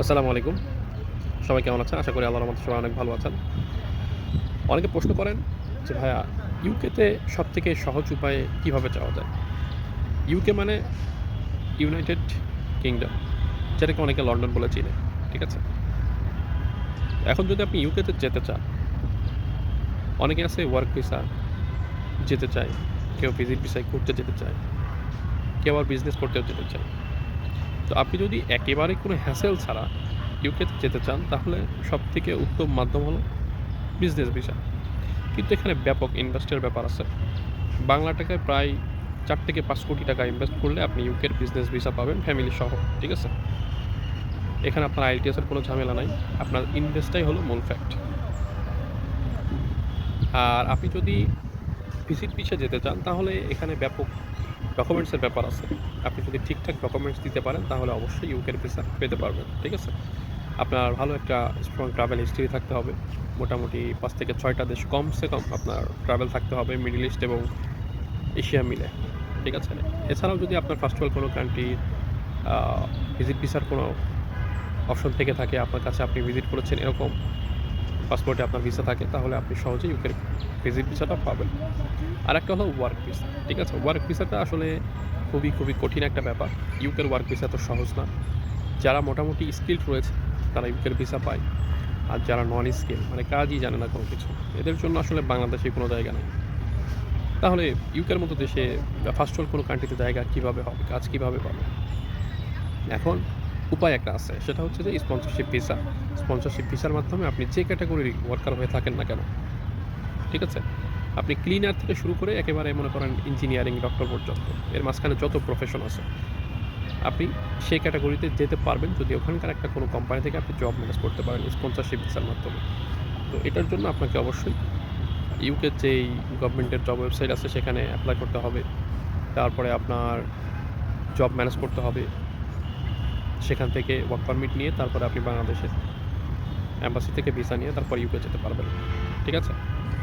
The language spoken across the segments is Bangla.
আসসালামু আলাইকুম। সবাই কেমন আছেন? আশা করি আল্লাহর রহমতে সবাই অনেক ভালো আছেন। অনেকে প্রশ্ন করেন যে, ভাইয়া, ইউকেতে সব থেকে সহজ উপায়ে কীভাবে যাওয়া যায়? ইউকে মানে ইউনাইটেড কিংডম, যেটাকে অনেকে লন্ডন বলে চিনে, ঠিক আছে? এখন যদি আপনি ইউকেতে যেতে চান, অনেকে আছে ওয়ার্ক ভিসা যেতে চায়, কেউ ভিজিট ভিসায় ঘুরতে যেতে চায়, কেউ আবার বিজনেস করতেও যেতে চায়। তো আপনি যদি একেবারে কোনো হ্যাসেল ছাড়া ইউকেতে যেতে চান, তাহলে সব থেকে উত্তম মাধ্যম হলো বিজনেস ভিসা কিন্তু এখানে ব্যাপক ইনভেস্টের ব্যাপার আছে। বাংলা টাকায় প্রায় চার থেকে পাঁচ কোটি টাকা ইনভেস্ট করলে আপনি ইউকের বিজনেস ভিসা পাবেন ফ্যামিলি সহ, ঠিক আছে? এখানে আপনার আইটিএসের কোনো ঝামেলা নাই। আপনার ইনভেস্টটাই হলো মূল ফ্যাক্ট আর আপনি যদি ভিজিট পিছিয়ে যেতে চান, তাহলে এখানে ব্যাপক ডকুমেন্টসের ব্যাপার আছে। আপনি যদি ঠিকঠাক ডকুমেন্টস দিতে পারেন, তাহলে অবশ্যই ইউকের ভিসা পেতে পারবেন, ঠিক আছে? আপনার ভালো একটা স্ট্রং ট্রাভেল হিস্ট্রি থাকতে হবে। মোটামুটি পাঁচ থেকে ছয়টা দেশ কমসে কম আপনার ট্রাভেল থাকতে হবে মিডল ইস্ট এবং এশিয়া মিলে, ঠিক আছে? এছাড়াও যদি আপনার ফার্স্ট অল কোনো কান্ট্রি ভিজিট ভিসার কোনো অপশন থেকে থাকে, আপনার কাছে আপনি ভিজিট করেছেন এরকম পাসপোর্টে আপনার ভিসা থাকে, তাহলে আপনি সহজেই ইউকের ভিজিট ভিসাটা পাবেন। আর একটা হলো ওয়ার্ক ভিসা ঠিক আছে? ওয়ার্ক ভিসাটা আসলে খুবই খুবই কঠিন একটা ব্যাপার। ইউকের ওয়ার্ক ভিসা তো সহজ না। যারা মোটামুটি স্কিল্ড রয়েছে, তারা ইউকের ভিসা পায়। আর যারা নন স্কিল মানে কাজই জানে না কোনো কিছু, এদের জন্য আসলে বাংলাদেশে কোনো জায়গা নেই। তাহলে ইউকের মতো দেশে ফার্স্ট অল কোনো কান্ট্রিতে জায়গা কীভাবে হবে, কাজ কীভাবে পাবে? এখন উপায় একটা আছে, সেটা হচ্ছে যে স্পন্সরশিপ ভিসা স্পন্সরশিপ ভিসার মাধ্যমে আপনি যে ক্যাটাগরির ওয়ার্কার হয়ে থাকেন না কেন, ঠিক আছে? আপনি ক্লিনার থেকে শুরু করে একেবারে মনে করেন ইঞ্জিনিয়ারিং ডক্টর পর্যন্ত, এর মাঝখানে যত প্রফেশন আছে, আপনি সেই ক্যাটাগরিতে যেতে পারবেন যদি ওখানকার একটা কোনো কোম্পানি থেকে আপনি জব ম্যানেজ করতে পারেন স্পন্সরশিপ ভিসার মাধ্যমে। তো এটার জন্য আপনাকে অবশ্যই ইউকের যেই গভর্নমেন্টের জব ওয়েবসাইট আছে, সেখানে অ্যাপ্লাই করতে হবে। তারপরে আপনার জব ম্যানেজ করতে হবে। সেখান থেকে ওয়ার্ক পারমিট নিয়ে তারপরে আপনি বাংলাদেশের অ্যাম্বাসি থেকে ভিসা নিয়ে তারপর ইউকে যেতে পারবেন। ঠিক আছে?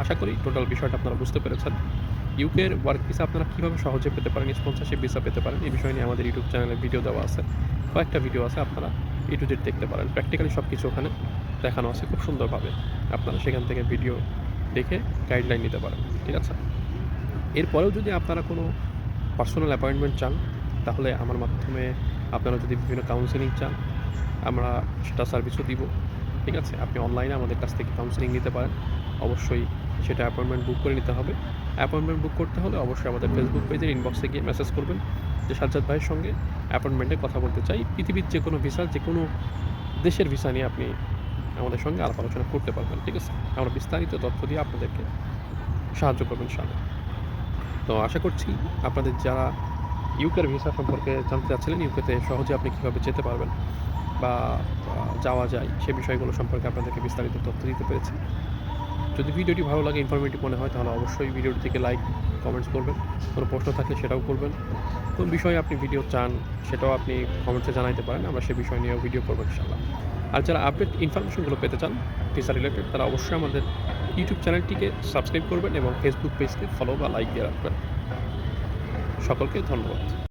আশা করি টোটাল বিষয়টা আপনারা বুঝতে পেরেছেন। ইউকের ওয়ার্ক ভিসা আপনারা কীভাবে সহজে পেতে পারেন স্পন্সরশিপ ভিসা পেতে পারেন, এই বিষয় নিয়ে আমাদের ইউটিউব চ্যানেলে ভিডিও দেওয়া আছে। কয়েকটা ভিডিও আছে, আপনারা ইউটিউব দেখতে পারেন। প্র্যাকটিক্যালি সব কিছু ওখানে দেখানো আছে খুব সুন্দরভাবে। আপনারা সেখান থেকে ভিডিও দেখে গাইডলাইন নিতে পারেন। ঠিক আছে? এরপরেও যদি আপনারা কোনো পার্সোনাল অ্যাপয়েন্টমেন্ট চান, তাহলে আমার মাধ্যমে আপনারা যদি বিভিন্ন কাউন্সেলিং চান, আমরা সেটা সার্ভিসও দিব। ঠিক আছে? আপনি অনলাইনে আমাদের কাছ থেকে কাউন্সেলিং নিতে পারেন। অবশ্যই সেটা অ্যাপয়েন্টমেন্ট বুক করে নিতে হবে। অ্যাপয়েন্টমেন্ট বুক করতে হলে অবশ্যই আমাদের ফেসবুক পেজের ইনবক্সে গিয়ে মেসেজ করবেন যে সাজ্জাদ ভাইয়ের সঙ্গে অ্যাপয়েন্টমেন্টে কথা বলতে চাই। পৃথিবীর যে কোনো ভিসা যে কোনো দেশের ভিসা নিয়ে আপনি আমাদের সঙ্গে আলাপ আলোচনা করতে পারবেন। ঠিক আছে? আমরা বিস্তারিত তথ্য দিয়ে আপনাদেরকে সাহায্য করবেন সামনে তো আশা করছি আপনাদের যারা ইউকের ভিসা সম্পর্কে জানতে চাচ্ছিলেন, ইউকেতে সহজে আপনি কীভাবে যেতে পারবেন বা যাওয়া যায় সে বিষয়গুলো সম্পর্কে আপনাদেরকে বিস্তারিত তথ্য দিতে পেরেছি। যদি ভিডিওটি ভালো লাগে ইনফরমেটিভ মনে হয়, তাহলে অবশ্যই ভিডিওটি থেকে লাইক কমেন্টস করবেন। কোনো প্রশ্ন থাকলে সেটাও করবেন। কোন বিষয়ে আপনি ভিডিও চান সেটাও আপনি কমেন্টসে জানাইতে পারেন, আমরা সে বিষয় নিয়েও ভিডিও করব ইনশাল্লাহ আর যারা আপডেট ইনফরমেশনগুলো পেতে চান ভিসা রিলেটেড তারা অবশ্যই আমাদের ইউটিউব চ্যানেলটিকে সাবস্ক্রাইব করবেন এবং ফেসবুক পেজকে ফলো বা লাইক দিয়ে রাখবেন। সকলকে ধন্যবাদ।